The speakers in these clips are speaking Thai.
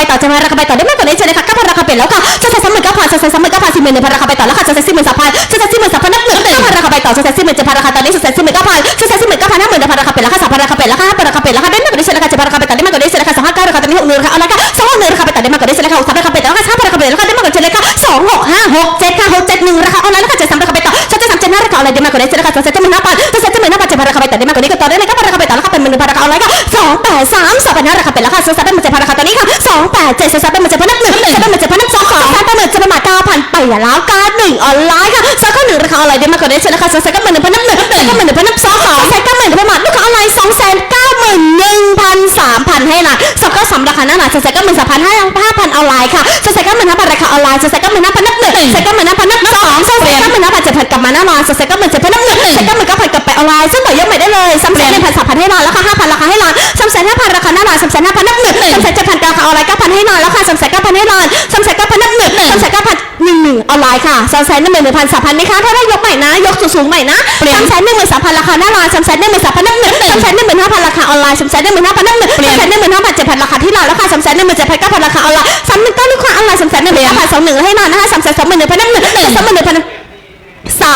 ไปต่อจะมาราคาไปต่อได้มากกว่านี้เชิญเลยค่ะ9,000ราคาเปลี่ยนแล้วค่ะจะใส่สามหมื่นเก้าพันจะใส่สามหมื่นเก้าพันสี่หมื่นหนึ่งพันราคาไปต่อแล้วค่ะจะใส่สี่หมื่นสามพันจะใส่สี่หมื่นสามพันนับหนึ่งเก้าพันราคาไปต่อจะใส่สี่หมื่นเจ็ดพันราคาตอนนี้จะใส่สี่หมื่นเก้าพันจะใส่สี่หมื่นเก้าพันห้าหมื่นพันราคาเปลี่ยนแล้วค่ะสามพันราคาเปลี่ยนแล้วค่ะห้าพันราคาเปลี่ยนแล้วค่ะได้มากกว่านี้เชิญเลยค่ะเจ็ดพันราคาไปต่อได้มากกว่านี้เชิญเลยค่ะสองห้าเก้าราคาตอนนี้หกหนึ่งราคาเอาละค่ะสองหกหนึ่งราคาไปต่อได้มากกว่านี้เชิญเลยค่ะหกสามราคาเปลี่ยนแล้วค่ะห้าพันราคาเปลี่ยนแล้วค่ะได้มากกว่าเชิญเลยค่ะสองหกห้าหกเจ็ดค่ะหกเจ็ดหนึ่งราคาเอาละค่ะเจ็ดสามราคาไปต่อเจ็ดสามเจ็ดห้าราคาอะไรได้มากกว่านี้เชิญเลยค่ะสองเจ็ดเจ็ดหมื่นห้าพันจะใส่เจ็ดหมื่นห้าพันเจ็ดพันราคาไปต่อได้มากกว่านี้ก็ต่อได้เลย ราคาเอาละค่ะสองแปดสามสองพันห้าราคาเปลี่ยนแล้วค่ะสองสามเป็นหมื่นเจ็ดพันราคาตอนนี้ค่ะสองแปดเจ็ดสองสามเป็นหมื่นเจ็ดพันนับหนึ่งสามเป็นหมื่นเจ็ดพันนับสองสองสามเป็นหมื่นเจ็ดพันมาเก้าพันไปแล้วก้าหนึ่งออนไลน์ค่ะสองเก้าหนึ่งราคาอะไรได้มากกว่านี้เชิญเลยค่ะสองแสนเก้าหมื่นหนึ่งพันนับหนึ่งสองเก้าหมื่นหนึ่งพันนับสองสองแสนเก้าหมื่นหนึ่งพันบาทลูกค้าออนไลน์สองแสนเก้าหมื่นหนึ่งพันสามพันให้นะสองเก้าสามราคาหน้าหนาสองแสนเก้าหมื่นสามพันห้าห้าพันออนไลน์ค่ะสองแสนเก้าหมื่นห้าพันราคาออนไลน์สองแสนเก้าหมื่นห้าพันนับหนึ่งสองแสนเก้าหมื่นห้าพันนับสองสองแสนเก้าหมื่นห้าพันเจ็ดพันกลับมาหน้าร้านสองแสนเก้าหมื่นเจ็ดพันนับห เก้าพันกลับไปออนไลน์ซึ่งต่อยกใหม่ได้เลยสามแสนหนึ่งพันสามพันให้นอนแล้วค่ะห้าพันราคาให้นอนสามแสนห้าพันราคาหน้าร้านสามแสนห้าพันนับหนึ่งสามแสนเจ็ดพันราคาออนไลน์เก้าพันให้นอนแล้วค่ะสามแสนเก้าพันให้นอนสามแสนเก้าพันนับหนึ่งสามแสนเก้าพันหนึ่งหนึ่งออนไลน์ค่ะสามแสนหนึ่งหมื่นพันสามพันไหมคะถ้าได้ยกใหม่นะยกสูงๆใหม่นะสามแสนหนึ่งหมื่นสามพันราคาหน้าร้านสามแสนหนึ่งหมื่นสามพันนับหนึ่งสามแสนหนึ่งหมื่นห้าพันราคาออนไลน์สามแสนหนึ่งหมื่นห้าพันนับหนึ่งสามแสนหนึ่งหมื่นห้าพันเจ็ดพันราคาที่ร้านแล้วค่ะสามแสนหนึ่งหมื่นเจ็ดพันเก้าพันราคาออนไลน์สามหมื่นเก้าลูกค้าออนไลน์สามแสนหนึ่งหมื่นเก้าพันสองหนึ่งให้นอนนะคะสามแสนสองหมื่นหนึ่งพันนับหนึ่งสามหมื่นหนึ่งพันส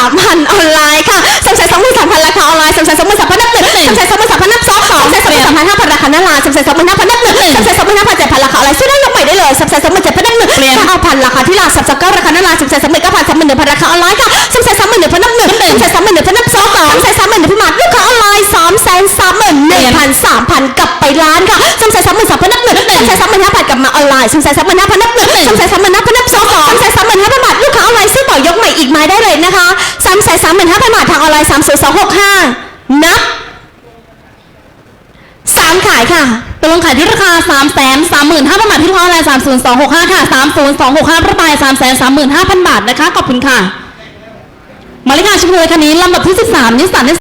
ามพันออนไลน์ค่ะสามแสนสองหมื่นสามพันราคาออนไลน์สามแสนสองหมื่นสามพันนับหนึ่งสามแสนสองหมื่นสามพันนับสองสองสามแสนสองหมื่นสามพันห้าพันราคาหน้าร้านสามแสนสองหมื่นห้าพันนับหนึ่งสามแสนสองหมื่นห้าพันเจ็ดพันราคาออนไลน์ซื้อได้ยกใหม่ได้เลยสามแสนสองหมื่นเจ็ดพันนับหนึ่งถ้าเอาพันราคาที่ร้านสามแสนเก้าราคาหน้าร้านสามแสนสองหมื่นเก้าพันสามหมื่นหนึ่งพันราคาออนไลน์ค่ะสามแสนสามหมื่นหนึ่งพันนับหนึ่งสามแสนสามหมื่นหนึ่งพันนับสองสามแสนสามหมื่นหนึ่งพันบาทลูกค้าออนไลน์สามแสนสามหมื่นหนึ่งพันสามพันกลับไปร้านค่ะสามแสนสามหมื่นสามพันนับหนึ่งสามแสนสามหมื่นห้าพันกลับมาออนไลน์สามแสนสามหมื่นห้าพันนับหนึ่งสามแสนสามหมื่นห้าพันนับสองสาม หมายได้เลยนะคะสามแสนสามหมื่นห้าพันบาททางออนไลน์สามศูนย์สองหกห้านับสามขายค่ะตกลงขายที่ราคาสามแสนสามหมื่นห้าพันบาทที่ทางออนไลน์สามศูนย์สองหกห้าค่ะสามศูนย์สองหกห้าประบายสามแสนสามหมื่นห้าพันบาทนะคะ ขอบคุณค่ะ มาเลยค่ะชิมเลยคันนี้ลำดับที่สิบสามนิสสัน